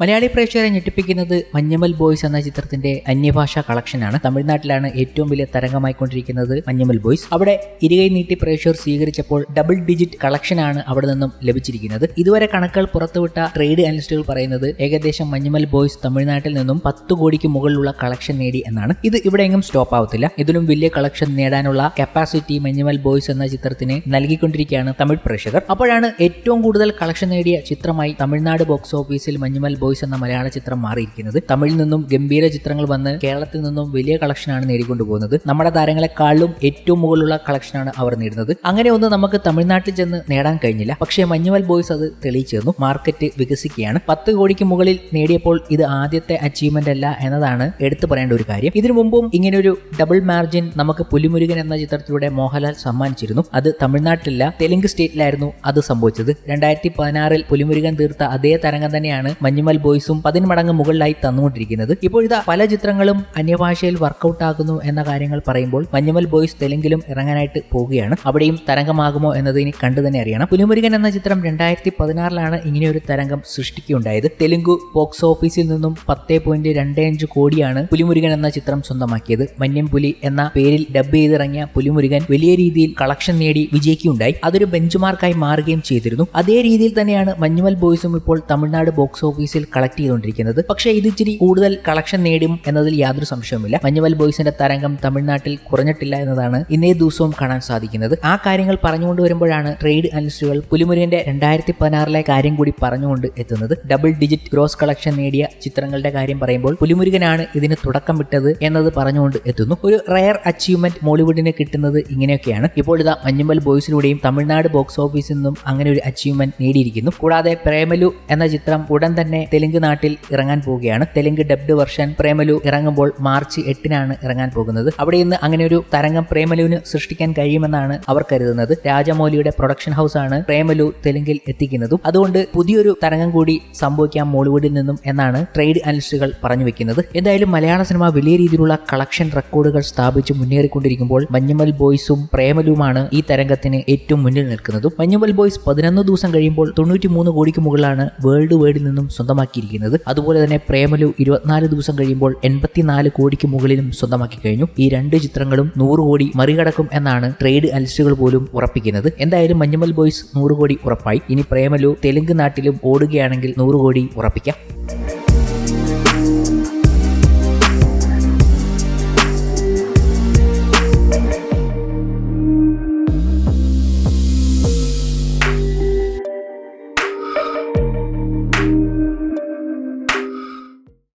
മലയാളി പ്രേക്ഷകരെ ഞെട്ടിപ്പിക്കുന്നത് മഞ്ഞമൽ ബോയ്സ് എന്ന ചിത്രത്തിന്റെ അന്യഭാഷാ കളക്ഷനാണ്. തമിഴ്നാട്ടിലാണ് ഏറ്റവും വലിയ തരംഗമായിക്കൊണ്ടിരിക്കുന്നത് മഞ്ഞമൽ ബോയ്സ്. അവിടെ ഇരുകൈ നീട്ടി പ്രേക്ഷകർ സ്വീകരിച്ചപ്പോൾ ഡബിൾ ഡിജിറ്റ് കളക്ഷനാണ് അവിടെ നിന്നും ലഭിച്ചിരിക്കുന്നത്. ഇതുവരെ കണക്കുകൾ പുറത്തുവിട്ട ട്രേഡ് അനലിസ്റ്റുകൾ പറയുന്നത് ഏകദേശം മഞ്ഞമൽ ബോയ്സ് തമിഴ്നാട്ടിൽ നിന്നും പത്ത് കോടിക്ക് മുകളിലുള്ള കളക്ഷൻ നേടി എന്നാണ്. ഇത് ഇവിടെ എങ്ങും സ്റ്റോപ്പ് ആവത്തില്ല. ഇതിലും വലിയ കളക്ഷൻ നേടാനുള്ള കപ്പാസിറ്റി മഞ്ഞമൽ ബോയ്സ് എന്ന ചിത്രത്തിന് നൽകിക്കൊണ്ടിരിക്കുകയാണ് തമിഴ് പ്രേക്ഷകർ. അപ്പോഴാണ് ഏറ്റവും കൂടുതൽ കളക്ഷൻ നേടിയ ചിത്രമായി തമിഴ്നാട് ബോക്സ് ഓഫീസിൽ മഞ്ഞമൽ ബോയ്സ് എന്ന മലയാള ചിത്രം മാറിയിരിക്കുന്നത്. തമിഴിൽ നിന്നും ഗംഭീര ചിത്രങ്ങൾ വന്ന് കേരളത്തിൽ നിന്നും വലിയ കളക്ഷനാണ് നേടിക്കൊണ്ടുപോകുന്നത്. നമ്മുടെ താരങ്ങളെക്കാളും ഏറ്റവും മുകളിലുള്ള കളക്ഷനാണ് അവർ നേടുന്നത്. അങ്ങനെ ഒന്ന് നമുക്ക് തമിഴ്നാട്ടിൽ ചെന്ന് നേടാൻ കഴിഞ്ഞില്ല. പക്ഷേ മഞ്ഞുമൽ ബോയ്സ് അത് തെളിയിച്ചു തന്നു. മാർക്കറ്റ് വികസിക്കുകയാണ്. പത്ത് കോടിക്ക് മുകളിൽ നേടിയപ്പോൾ ഇത് ആദ്യത്തെ അച്ചീവ്മെന്റ് അല്ല എന്നതാണ് എടുത്തു പറയേണ്ട ഒരു കാര്യം. ഇതിനു മുമ്പും ഇങ്ങനൊരു ഡബിൾ മാർജിൻ നമുക്ക് പുലിമുരുകൻ എന്ന ചിത്രത്തിലൂടെ മോഹൻലാൽ സമ്മാനിച്ചിരുന്നു. അത് തമിഴ്നാട്ടിലല്ല തെലുങ്ക് സ്റ്റേറ്റിലായിരുന്നു അത് സംഭവിച്ചത്. രണ്ടായിരത്തി പതിനാറിൽ പുലിമുരുകൻ തീർത്ത അതേ തരംഗം തന്നെയാണ് മഞ്ഞുമൽ ബോയ്സും പതിന്മടങ്ങ് മുകളിലായി തന്നുകൊണ്ടിരിക്കുന്നത്. ഇപ്പോഴിതാ പല ചിത്രങ്ങളും അന്യഭാഷയിൽ വർക്കൗട്ട് ആകുന്നു എന്ന കാര്യങ്ങൾ പറയുമ്പോൾ മഞ്ഞുമൽ ബോയ്സ് തെലുങ്കിലും ഇറങ്ങാനായിട്ട് പോവുകയാണ്. അവിടെയും തരംഗമാകുമോ എന്നത് ഇനി കണ്ടു തന്നെ അറിയണം. പുലിമുരുകൻ എന്ന ചിത്രം രണ്ടായിരത്തി പതിനാറിലാണ് ഇങ്ങനെയൊരു തരംഗം സൃഷ്ടിക്കുകയുണ്ടായത്. തെലുങ്ക് ബോക്സ് ഓഫീസിൽ നിന്നും പത്തേ പോയിന്റ് രണ്ട് അഞ്ച് കോടിയാണ് പുലിമുരുകൻ എന്ന ചിത്രം സ്വന്തമാക്കിയത്. മഞ്ഞം പുലി എന്ന പേരിൽ ഡബ് ചെയ്തിറങ്ങിയ പുലിമുരുകൻ വലിയ രീതിയിൽ കളക്ഷൻ നേടി വിജയിക്കുകയുണ്ടായി. അതൊരു ബെഞ്ച് മാർക്കായി മാറുകയും ചെയ്തിരുന്നു. അതേ രീതിയിൽ തന്നെയാണ് മഞ്ഞുമൽ ബോയ്സും ഇപ്പോൾ തമിഴ്നാട് ബോക്സ് ഓഫീസിൽ കളക്ട് ചെയ്തുകൊണ്ടിരിക്കുന്നത്. പക്ഷേ ഇത് ഇച്ചിരി കൂടുതൽ കളക്ഷൻ നേടും എന്നതിൽ യാതൊരു സംശയവുമില്ല. മഞ്ഞുമൽ ബോയ്സിന്റെ തരംഗം തമിഴ്നാട്ടിൽ കുറഞ്ഞിട്ടില്ല എന്നതാണ് ഇന്നേ ദിവസവും കാണാൻ സാധിക്കുന്നത്. ആ കാര്യങ്ങൾ പറഞ്ഞുകൊണ്ട് വരുമ്പോഴാണ് ട്രേഡ് അനലിസ്റ്റുകൾ പുലിമുരുകന്റെ രണ്ടായിരത്തി പതിനാറിലെ കാര്യം കൂടി പറഞ്ഞുകൊണ്ട് എത്തുന്നത്. ഡബിൾ ഡിജിറ്റ് ഗ്രോസ് കളക്ഷൻ നേടിയ ചിത്രങ്ങളുടെ കാര്യം പറയുമ്പോൾ പുലിമുരുകനാണ് ഇതിന് തുടക്കം വിട്ടത് എന്നത് പറഞ്ഞുകൊണ്ട് എത്തുന്നു. ഒരു റയർ അച്ചീവ്മെന്റ് മോളിവുഡിന് കിട്ടുന്നത് ഇങ്ങനെയൊക്കെയാണ്. ഇപ്പോൾ ഇതാ മഞ്ഞുമൽ ബോയ്സിലൂടെയും തമിഴ്നാട് ബോക്സ് ഓഫീസിൽ നിന്നും അങ്ങനെ ഒരു അച്ചീവ്മെന്റ് നേടിയിരിക്കുന്നു. കൂടാതെ പ്രേമലു എന്ന ചിത്രം ഉടൻ തന്നെ തെലുങ്ക് നാട്ടിൽ ഇറങ്ങാൻ പോവുകയാണ്. തെലുങ്ക് ഡബ്ഡ് വെർഷൻ പ്രേമലു ഇറങ്ങുമ്പോൾ മാർച്ച് എട്ടിനാണ് ഇറങ്ങാൻ പോകുന്നത്. അവിടെ ഇന്ന് അങ്ങനെ ഒരു തരംഗം പ്രേമലുവിന് സൃഷ്ടിക്കാൻ കഴിയുമെന്നാണ് അവർ കരുതുന്നത്. രാജമൗലിയുടെ പ്രൊഡക്ഷൻ ഹൗസ് ആണ് പ്രേമലു തെലുങ്കിൽ എത്തിക്കുന്നതും. അതുകൊണ്ട് പുതിയൊരു തരംഗം കൂടി സംഭവിക്കാം മോളിവുഡിൽ നിന്നും എന്നാണ് ട്രേഡ് അനലിസ്റ്റുകൾ പറഞ്ഞു വെക്കുന്നത്. എന്തായാലും മലയാള സിനിമ വലിയ രീതിയിലുള്ള കളക്ഷൻ റെക്കോർഡുകൾ സ്ഥാപിച്ച് മുന്നേറിക്കൊണ്ടിരിക്കുമ്പോൾ മഞ്ഞുമൽ ബോയ്സും പ്രേമലുമാണ് ഈ തരംഗത്തിന് ഏറ്റവും മുന്നിൽ നിൽക്കുന്നതും. മഞ്ഞുമൽ ബോയ്സ് പതിനൊന്ന് ദിവസം കഴിയുമ്പോൾ തൊണ്ണൂറ്റി മൂന്ന് കോടിക്ക് മുകളിലാണ് വേൾഡ് വൈഡിൽ നിന്നും സ്വന്തമാക്കിയിരിക്കുന്നത്. അതുപോലെ തന്നെ പ്രേമലു ഇരുപത്തിനാല് ദിവസം കഴിയുമ്പോൾ എൺപത്തിനാല് കോടിക്ക് മുകളിലും സ്വന്തമാക്കി കഴിഞ്ഞു. ഈ രണ്ട് ചിത്രങ്ങളും നൂറ് കോടി മറികടക്കും എന്നാണ് ട്രേഡ് അനലിസ്റ്റുകൾ പോലും ഉറപ്പിക്കുന്നത്. എന്തായാലും മഞ്ഞുമൽ ബോയ്സ് നൂറ് കോടി ഉറപ്പായി. ഇനി പ്രേമലു തെലുങ്ക് നാട്ടിലും ഓടുകയാണെങ്കിൽ നൂറ് കോടി ഉറപ്പിക്കാം.